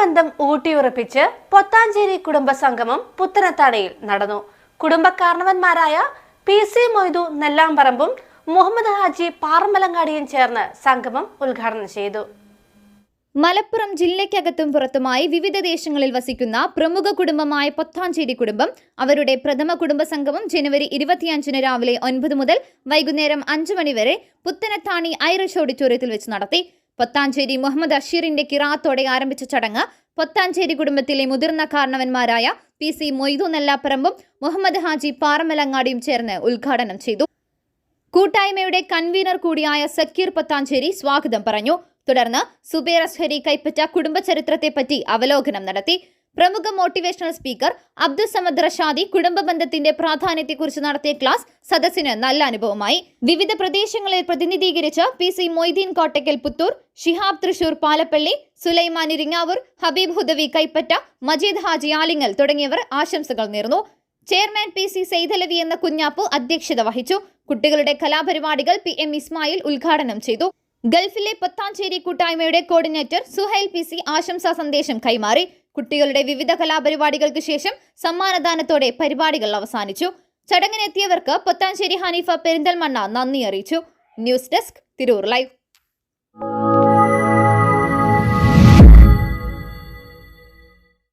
പ്രണയബന്ധം ഊട്ടിയുറപ്പിച്ച് പൊത്താഞ്ചേരി കുടുംബസംഗമം പുത്തനത്താണയിൽ നടന്നു. കുടുംബക്കാരണവന്മാരായ പി സി മൊയ്തു നെല്ലാമ്പറമ്പും മുഹമ്മദ് ഹാജി പാറമലങ്ങാടിയും ചേർന്ന് സംഗമം ഉദ്ഘാടനം ചെയ്തു. മലപ്പുറം ജില്ലയ്ക്കകത്തും പുറത്തുമായി വിവിധ ദേശങ്ങളിൽ വസിക്കുന്ന പ്രമുഖ കുടുംബമായ പൊത്താഞ്ചേരി കുടുംബം അവരുടെ പ്രഥമ കുടുംബ സംഗമം ജനുവരി ഇരുപത്തിയഞ്ചിന് രാവിലെ ഒൻപത് മുതൽ വൈകുന്നേരം അഞ്ചു മണിവരെ പുത്തനത്താണി ഐറിഷ് ഓഡിറ്റോറിയത്തിൽ വെച്ച് നടത്തി. പൊത്താഞ്ചേരി മുഹമ്മദ് അഷീറിന്റെ കിറാത്തോടെ ആരംഭിച്ച ചടങ്ങ് പൊത്താഞ്ചേരി കുടുംബത്തിലെ മുതിർന്ന കാരണവന്മാരായ പി സി മൊയ്തു നെല്ലാപ്പറമ്പും മുഹമ്മദ് ഹാജി പാറമലങ്ങാടിയും ചേർന്ന് ഉദ്ഘാടനം ചെയ്തു. കൂട്ടായ്മയുടെ കൺവീനർ കൂടിയായ സക്കീർ പത്താഞ്ചേരി സ്വാഗതം പറഞ്ഞു. തുടർന്ന് സുബേർ അസ്ഹരി കൈപ്പറ്റ കുടുംബ ചരിത്രത്തെപ്പറ്റി അവലോകനം നടത്തി. പ്രമുഖ മോട്ടിവേഷണൽ സ്പീക്കർ അബ്ദുൽ സമദ് റഷാദി കുടുംബ ബന്ധത്തിന്റെ പ്രാധാന്യത്തെക്കുറിച്ച് നടത്തിയ ക്ലാസ് സദസ്സിന് നല്ല അനുഭവമായി. വിവിധ പ്രദേശങ്ങളിൽ പ്രതിനിധീകരിച്ച പി സി മൊയ്തീൻ കോട്ടയ്ക്കൽ പുത്തൂർ ഷിഹാബ് തൃശൂർ പാലപ്പള്ളി സുലൈമാൻ ഇരിങ്ങാവൂർ ഹബീബ് ഹുദവി കൈപ്പറ്റ മജീദ് ഹാജി ആലിങ്ങൽ തുടങ്ങിയവർ ആശംസകൾ നേർന്നു. ചെയർമാൻ പി സി സെയ്തലവി എന്ന കുഞ്ഞാപ്പു അധ്യക്ഷത വഹിച്ചു. കുട്ടികളുടെ കലാപരിപാടികൾ പി എം ഇസ്മായിൽ ഉദ്ഘാടനം ചെയ്തു. ഗൾഫിലെ പത്താഞ്ചേരി കൂട്ടായ്മയുടെ കോർഡിനേറ്റർ സുഹൈൽ പി സി ആശംസാ സന്ദേശം കൈമാറി. കുട്ടികളുടെ വിവിധ കലാപരിപാടികൾക്ക് ശേഷം സമ്മാനദാനത്തോടെ പരിപാടികൾ അവസാനിച്ചു. ചടങ്ങിനെത്തിയവർക്ക് പത്താഞ്ചേരി ഹനീഫ പെരിന്തൽമണ്ണ നന്ദി അറിയിച്ചു. News desk Tirur live.